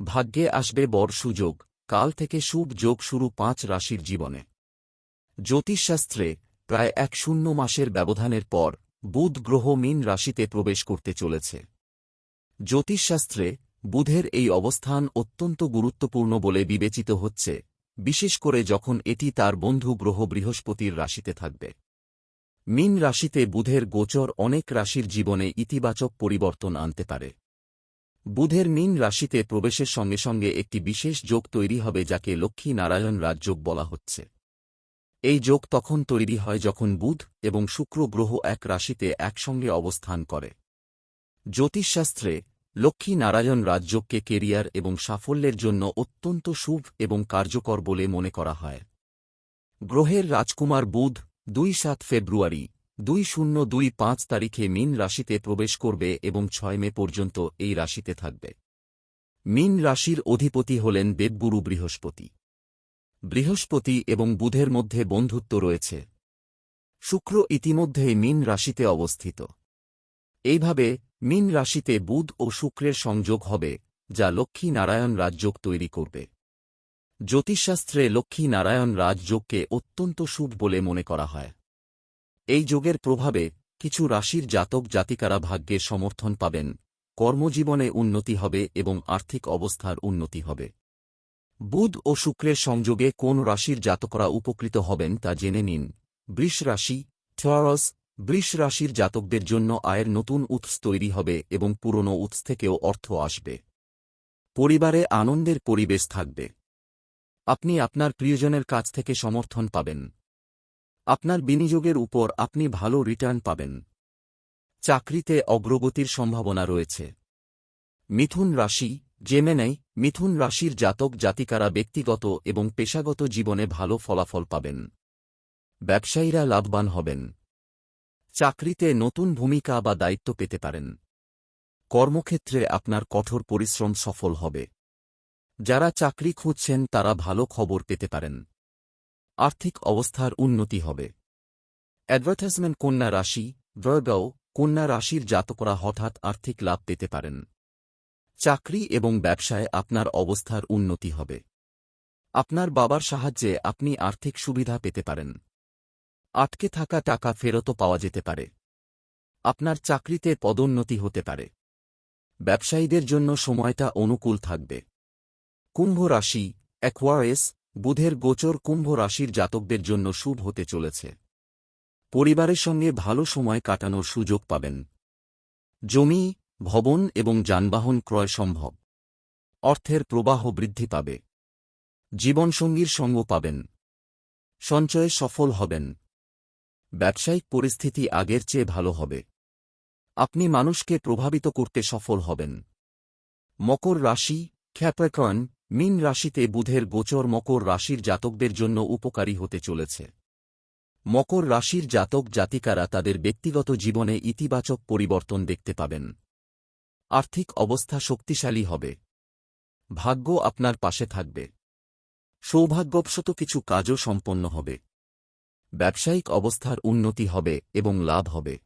ভাগ্যে আসবে বড় সুযোগ, কাল থেকে শুভ যোগ শুরু পাঁচ রাশির জীবনে। জ্যোতিষশাস্ত্রে প্রায় এক শূন্য মাসের ব্যবধানের পর বুধ গ্রহ মীন রাশিতে প্রবেশ করতে চলেছে। জ্যোতিষশাস্ত্রে বুধের এই অবস্থান অত্যন্ত গুরুত্বপূর্ণ বলে বিবেচিত হচ্ছে, বিশেষ করে যখন এটি তার বন্ধু গ্রহ বৃহস্পতির রাশিতে থাকবে। মীন রাশিতে বুধের গোচর অনেক রাশির জীবনে ইতিবাচক পরিবর্তন আনতে পারে। বুধের মীন রাশিতে প্রবেশের সঙ্গে সঙ্গে একটি বিশেষ যোগ তৈরি হবে যাকে লক্ষ্মী নারায়ণ রাজযোগ বলা হচ্ছে। এই যোগ তখন তৈরি হয় যখন বুধ এবং শুক্র গ্রহ এক রাশিতে একসঙ্গে অবস্থান করে। জ্যোতিষশাস্ত্রে, লক্ষ্মী নারায়ণ রাজযোগকে কেরিয়ার এবং সাফল্যের জন্য অত্যন্ত শুভ এবং কার্যকর বলে মনে করা হয়। গ্রহের রাজকুমার বুধ, দুই সাত ফেব্রুয়ারি দুই শূন্য দুই পাঁচ তারিখে মিন রাশিতে প্রবেশ করবে এবং ছয় মে পর্যন্ত এই রাশিতে থাকবে। মিন রাশির অধিপতি হলেন দেবগুরু বৃহস্পতি। বৃহস্পতি এবং বুধের মধ্যে বন্ধুত্ব রয়েছে। শুক্র ইতিমধ্যেই মিন রাশিতে অবস্থিত। এইভাবে মিন রাশিতে বুধ ও শুক্রের সংযোগ হবে, যা লক্ষ্মী নারায়ণ রাজযোগ তৈরি করবে। জ্যোতিষশাস্ত্রে লক্ষ্মী নারায়ণ রাজযোগকে অত্যন্ত শুভ বলে মনে করা হয়। এই যোগের প্রভাবে কিছু রাশির জাতক জাতিকারা ভাগ্যের সমর্থন পাবেন, কর্মজীবনে উন্নতি হবে এবং আর্থিক অবস্থার উন্নতি হবে। বুধ ও শুক্রের সংযোগে কোন রাশির জাতকরা উপকৃত হবেন তা জেনে নিন। বৃষ রাশি থরস বৃষ রাশির জাতকদের জন্য আয়ের নতুন উৎস তৈরি হবে এবং পুরনো উৎস থেকেও অর্থ আসবে। পরিবারে আনন্দের পরিবেশ থাকবে। আপনি আপনার প্রিয়জনের কাছ থেকে সমর্থন পাবেন। আপনার বিনিয়োগের উপর আপনি ভালো রিটার্ন পাবেন। চাকরিতে অগ্রগতির সম্ভাবনা রয়েছে। মিথুন রাশি জেমেনাই মিথুন রাশির জাতক জাতিকারা ব্যক্তিগত এবং পেশাগত জীবনে ভালো ফলাফল পাবেন। ব্যবসায়ীরা লাভবান হবেন। চাকরিতে নতুন ভূমিকা বা দায়িত্ব পেতে পারেন। কর্মক্ষেত্রে আপনার কঠোর পরিশ্রম সফল হবে। যারা চাকরি খুঁজছেন তারা ভালো খবর পেতে পারেন। আর্থিক অবস্থার উন্নতি হবে। অ্যাডভার্টাইজমেন্ট কন্যা রাশি, ভ্রগাও কন্যা রাশির জাতকরা হঠাৎ আর্থিক লাভ পেতে পারেন। চাকরি এবং ব্যবসায় আপনার অবস্থার উন্নতি হবে। আপনার বাবার সাহায্যে আপনি আর্থিক সুবিধা পেতে পারেন। আটকে থাকা টাকা ফেরতও পাওয়া যেতে পারে। আপনার চাকরিতে পদোন্নতি হতে পারে। ব্যবসায়ীদের জন্য সময়টা অনুকূল থাকবে। কুম্ভ রাশি অ্যাকোয়ারেস বুধের গোচর কুম্ভ রাশির জাতকদের জন্য শুভ হতে চলেছে। পরিবারের সঙ্গে ভালো সময় কাটানোর সুযোগ পাবেন। জমি, ভবন এবং যানবাহন ক্রয় সম্ভব। অর্থের প্রবাহ বৃদ্ধি পাবে। জীবনসঙ্গীর সঙ্গ পাবেন। সঞ্চয়ে সফল হবেন। ব্যবসায়িক পরিস্থিতি আগের চেয়ে ভালো হবে। আপনি মানুষকে প্রভাবিত করতে সফল হবেন। মকর রাশি খ্যাপ্যাকর্ন মিন রাশিতে বুধের গোচর মকর রাশির জাতকদের জন্য উপকারী হতে চলেছে। মকর রাশির জাতক জাতিকারা তাদের ব্যক্তিগত জীবনে ইতিবাচক পরিবর্তন দেখতে পাবেন। আর্থিক অবস্থা শক্তিশালী হবে। ভাগ্য আপনার পাশে থাকবে। সৌভাগ্যবশত কিছু কাজও সম্পন্ন হবে। ব্যবসায়িক অবস্থার উন্নতি হবে এবং লাভ হবে।